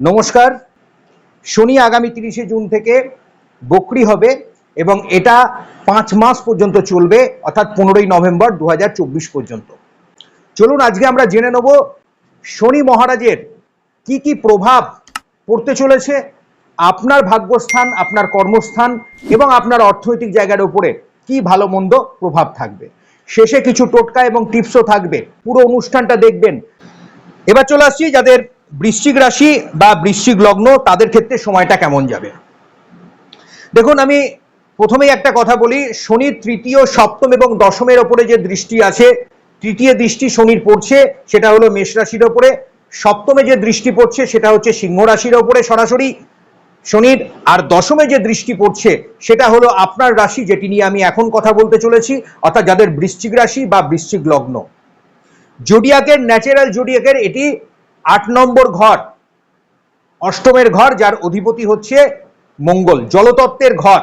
নমস্কার। শনি আগামী তিরিশে জুন থেকে বকরি হবে এবং এটা পাঁচ মাস পর্যন্ত চলবে, অর্থাৎ পনেরোই নভেম্বর দু হাজার চব্বিশ পর্যন্ত। চলুন আজকে আমরা জেনে নেব শনি মহারাজের কি কি প্রভাব পড়তে চলেছে, আপনার ভাগ্যস্থান, আপনার কর্মস্থান এবং আপনার অর্থনৈতিক জায়গার উপরে কি ভালো মন্দ প্রভাব থাকবে। শেষে কিছু টোটকা এবং টিপসও থাকবে। পুরো অনুষ্ঠানটা দেখবেন। এবার চলে আসছি যাদের বৃশ্চিক রাশি বা বৃশ্চিক লগ্ন, তাদের ক্ষেত্রে সময়টা কেমন যাবে? দেখুন, আমি প্রথমেই একটা কথা বলি শনির তৃতীয়, সপ্তম এবং দশমের ওপরে যে দৃষ্টি আছে, তৃতীয় দৃষ্টি শনির পড়ছে, সেটা হলো মেষ রাশির ওপরে। সপ্তমে যে দৃষ্টি পড়ছে, সেটা হচ্ছে সিংহ রাশির ওপরে সরাসরি শনির। আর দশমে যে দৃষ্টি পড়ছে, সেটা হলো আপনার রাশি, যেটি নিয়ে আমি এখন কথা বলতে চলেছি, অর্থাৎ যাদের বৃশ্চিক রাশি বা বৃশ্চিক লগ্ন। জোডিয়াকের, ন্যাচারাল জোডিয়াকের, এটি আট নম্বর ঘর, অষ্টমের ঘর, যার অধিপতি হচ্ছে মঙ্গল, জলতত্ত্বের ঘর।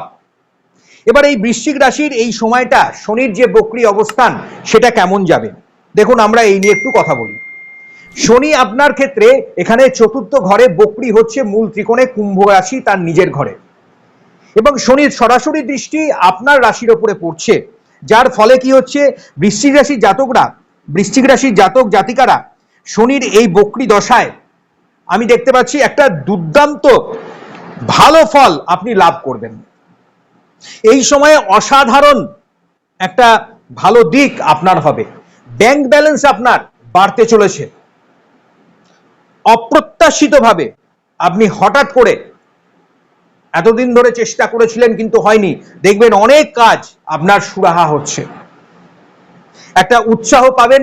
এবার এই বৃশ্চিক রাশির এই সময়টা, শনির যে বক্রি অবস্থান, সেটা কেমন যাবে? দেখুন, আমরা এই নিয়ে একটু কথা বলি। শনি আপনার ক্ষেত্রে এখানে চতুর্থ ঘরে বক্রি হচ্ছে মূল ত্রিকোণে কুম্ভ রাশি, তার নিজের ঘরে। এবং শনির সরাসরি দৃষ্টি আপনার রাশির ওপরে পড়ছে, যার ফলে কি হচ্ছে? বৃশ্চিক রাশির জাতকরা, বৃশ্চিক রাশির জাতক জাতিকারা শনির এই বক্রি দশায় আমি দেখতে পাচ্ছি একটা দুর্দান্ত ভালো ফল আপনি লাভ করবেন। এই সময়ে অসাধারণ একটা ভালো দিক আপনার হবে। ব্যাংক ব্যালেন্স আপনার বাড়তে চলেছে। অপ্রত্যাশিতভাবে আপনি হঠাৎ করে এতদিন ধরে চেষ্টা করেছিলেন কিন্তু হয়নি। দেখবেন অনেক কাজ আপনার সুরাহা হচ্ছে। একটা উৎসাহ পাবেন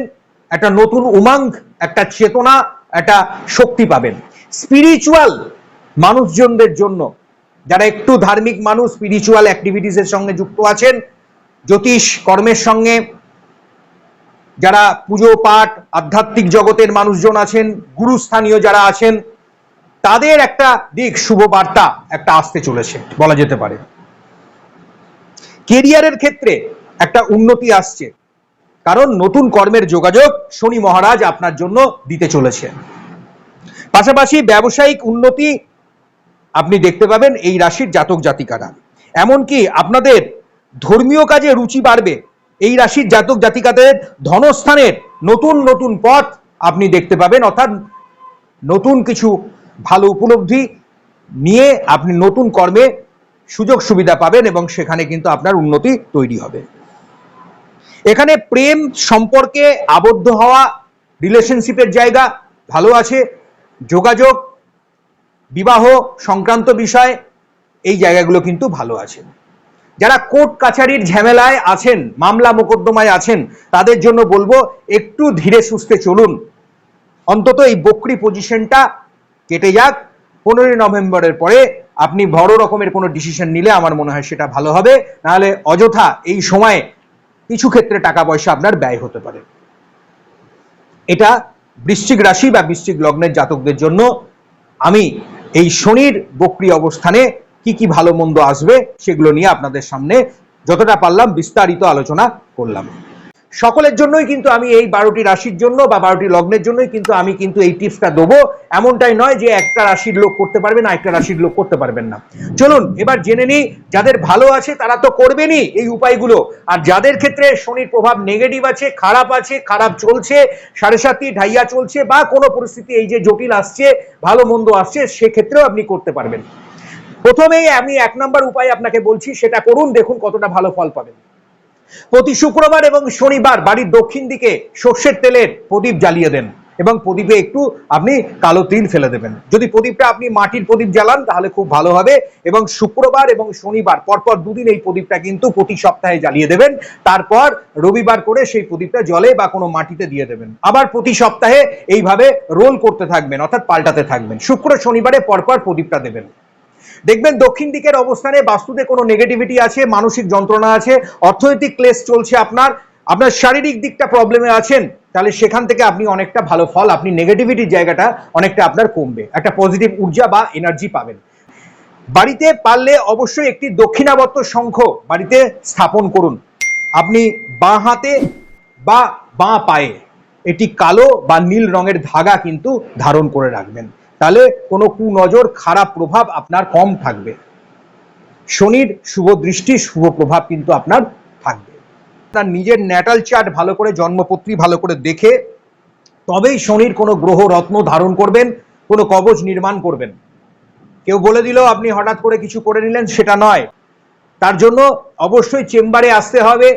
একটা নতুন উমাঙ্গ, একটা চেতনা, একটা শক্তি পাবেন। স্পিরিচুয়াল মানুষজনদের জন্য, যারা একটু ধার্মিক মানুষ স্পিরিচুয়াল অ্যাক্টিভিটিসের সঙ্গে যুক্ত আছেন, জ্যোতিষ কর্মের সঙ্গে, যারা পুজো, পাঠ, আধ্যাত্মিক জগতের মানুষজন আছেন, গুরুস্থানীয় যারা আছেন, তাদের একটা দিক, শুভ বার্তা একটা আসতে চলেছে, বলা যেতে পারে। কেরিয়ারের ক্ষেত্রে একটা উন্নতি আসছে। কারণ নতুন কর্মের যোগাযোগ শনি মহারাজ আপনার জন্য দিতে চলেছে। পাশাপাশি ব্যবসায়িক উন্নতি আপনি দেখতে পাবেন এই রাশির জাতক জাতিকারা। এমনকি আপনাদের ধর্মীয় কাজে রুচি বাড়বে। এই রাশির জাতক জাতিকাদের ধনস্থানের নতুন নতুন পথ আপনি দেখতে পাবেন। অর্থাৎ নতুন কিছু ভালো উপলব্ধি নিয়ে আপনি নতুন কর্মে সুযোগ সুবিধা পাবেন এবং সেখানে কিন্তু আপনার উন্নতি তৈরি হবে। এখানে প্রেম সম্পর্কে আবদ্ধ হওয়া রিলেশনশিপের জায়গা ভালো আছে। যোগাযোগ, বিবাহ সংক্রান্ত বিষয়, এই জায়গাগুলো কিন্তু ভালো আছে। যারা কোর্ট কাছারির ঝামেলায় আছেন, মামলা মোকদ্দমায় আছেন, তাদের জন্য বলব, একটু ধীরে সুস্থে চলুন। অন্তত এই বকরি পজিশনটা কেটে যাক। পনেরোই নভেম্বরের পরে আপনি বড় রকমের কোনো ডিসিশন নিলে আমার মনে হয় সেটা ভালো হবে। নাহলে অযথা এই সময়ে কিছু ক্ষেত্রে টাকা পয়সা আপনার ব্যয় হতে পারে। এটা বৃশ্চিক রাশি বা বৃশ্চিক লগ্নের জাতকদের জন্য আমি এই শনির বক্রি অবস্থানে কি কি ভালো মন্দ আসবে সেগুলো নিয়ে আপনাদের সামনে যতটা পারলাম বিস্তারিত আলোচনা করলাম। সকলের জন্যই কিন্তু আমি এই বারোটি রাশির জন্য বা বারোটি লগ্নের জন্যই কিন্তু আমি কিন্তু এই টিপসটা দেবো। এমনটাই নয় যে একটা রাশির লোক করতে পারবে না একটা রাশির লোক করতে পারবেন না। চলুন, এবার জেনে নিই, যাদের ভালো আছে তারা তো করবেনই এই উপায়গুলো। আর যাদের ক্ষেত্রে শনির প্রভাব নেগেটিভ আছে, খারাপ আছে, খারাপ চলছে, সাড়ে সাতটি ঢাইয়া চলছে, বা কোনো পরিস্থিতি এই যে জটিল আসছে, ভালো মন্দ আসছে, সেক্ষেত্রেও আপনি করতে পারবেন। প্রথমেই আমি এক নম্বর উপায় আপনাকে বলছি, সেটা করুন, দেখুন কতটা ভালো ফল পাবেন। প্রতি শুক্রবার এবং শনিবার বাড়ির দক্ষিণ দিকে সর্ষের তেলের প্রদীপ জ্বালিয়ে দেন এবং প্রদীপে একটু আপনি কালো তিল ফেলে দেবেন। যদি প্রদীপটা আপনি মাটির প্রদীপ জ্বালান, তাহলে খুব ভালো হবে এবং শুক্রবার এবং শনিবার পরপর দুদিন এই প্রদীপটা কিন্তু প্রতি সপ্তাহে জ্বালিয়ে দেবেন। তারপর রবিবার করে সেই প্রদীপটা জলে বা কোনো মাটিতে দিয়ে দেবেন। আবার প্রতি সপ্তাহে এইভাবে রোল করতে থাকবেন, অর্থাৎ পাল্টাতে থাকবেন। শুক্র শনিবারে পরপর প্রদীপটা দেবেন। দেখবেন দক্ষিণ দিকের অবস্থানে বাস্তুতে কোনো নেগেটিভিটি আছে, মানসিক যন্ত্রণা আছে, অর্থনৈতিক ক্লেশ চলছে আপনার আপনার শারীরিক দিকটা প্রবলেমে আছেন, তাহলে সেখান থেকে আপনি অনেকটা ভালো ফল, আপনি নেগেটিভিটির জায়গাটা অনেকটা আপনার কমবে, একটা পজিটিভ ঊর্জা বা এনার্জি পাবেন। বাড়িতে পারলে অবশ্যই একটি দক্ষিণাবর্ত শঙ্খ বাড়িতে স্থাপন করুন। আপনি বাঁ হাতে বা বাঁ পায়ে, এটি কালো বা নীল রঙের ধাগা কিন্তু ধারণ করে রাখবেন। তাহলে কোনো কুনজর খারাপ প্রভাব আপনার কম থাকবে। শনির শুভ দৃষ্টি, শুভ প্রভাব কিন্তু আপনার থাকবে। তার নিজের ন্যাটাল চার্ট ভালো করে, জন্মপত্রী ভালো করে দেখে, তবেই শনির কোনো গ্রহ, রত্ন ধারণ করবেন, কোনো কবচ নির্মাণ করবেন। কেউ বলে দিল, আপনি হঠাৎ করে কিছু করে নিলেন? সেটা নয়। তার জন্য অবশ্যই চেম্বারে আসতে হবে।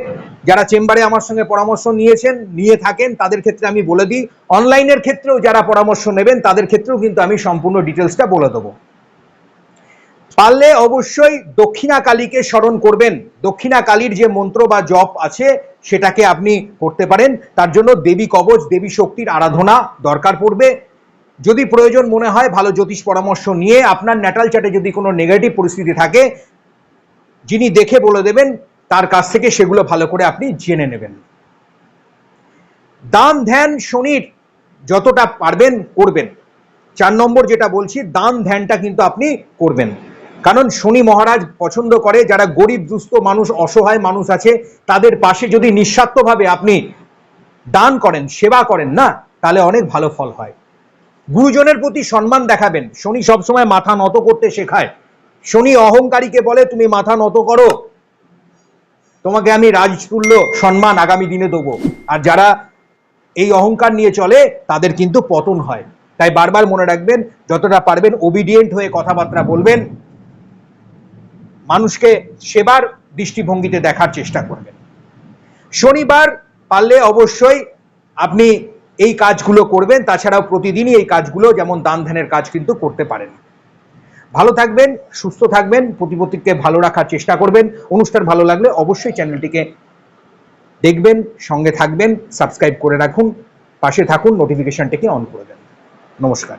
যারা চেম্বারে আমার সঙ্গে পরামর্শ নিয়েছেন, নিয়ে থাকেন, তাদের ক্ষেত্রে আমি বলে দিই, অনলাইনের ক্ষেত্রেও যারা পরামর্শ নেবেন, তাদের ক্ষেত্রেও কিন্তু আমি সম্পূর্ণ ডিটেলসটা বলে দেবো। পারলে অবশ্যই দক্ষিণা কালীকে স্মরণ করবেন। দক্ষিণা কালীর যে মন্ত্র বা জপ আছে, সেটাকে আপনি করতে পারেন। তার জন্য দেবী কবচ, দেবী শক্তির আরাধনা দরকার পড়বে। যদি প্রয়োজন মনে হয়, ভালো জ্যোতিষ পরামর্শ নিয়ে আপনার ন্যাটাল চার্টে যদি কোনো নেগেটিভ পরিস্থিতি থাকে যিনি দেখে বলে দেবেন, তার কাছ থেকে সেগুলো ভালো করে আপনি জেনে নেবেন। দান, ধ্যান, শনির যতটা পারবেন করবেন। চার নম্বর যেটা বলছি, দান, ধ্যানটা কিন্তু আপনি করবেন। কারণ শনি মহারাজ পছন্দ করে, যারা গরিব, দুস্থ মানুষ, অসহায় মানুষ আছে, তাদের পাশে যদি নিঃস্বার্থভাবে আপনি দান করেন, সেবা করেন না, তাহলে অনেক ভালো ফল হয়। গুরুজনের প্রতি সম্মান দেখাবেন। শনি সবসময় মাথা নত করতে শেখায়। শনি অহংকারীকে বলে, তুমি মাথা নত করো। তোমাকে আমি রাজতুল্য সম্মান আগামী দিনে দেবো। আর যারা এই অহংকার নিয়ে চলে, তাদের কিন্তু পতন হয়। তাই বারবার মনে রাখবেন, যতটা পারবেন ওবিডিয়েন্ট হয়ে কথাবার্তা বলবেন। মানুষকে সেবার দৃষ্টিভঙ্গিতে দেখার চেষ্টা করবেন। শনিবার পারলে অবশ্যই আপনি এই কাজগুলো করবেন। তাছাড়াও প্রতিদিনই এই কাজগুলো, যেমন দান ধ্যানের কাজ কিন্তু করতে পারেন। ভালো থাকবেন, সুস্থ থাকবেন, প্রতিপত্তিকে ভালো রাখার চেষ্টা করবেন। অনুষ্ঠান ভালো লাগলে অবশ্যই চ্যানেলটিকে দেখবেন, সঙ্গে থাকবেন, সাবস্ক্রাইব করে রাখুন, পাশে থাকুন নোটিফিকেশনটিকে অন করে দেন। নমস্কার।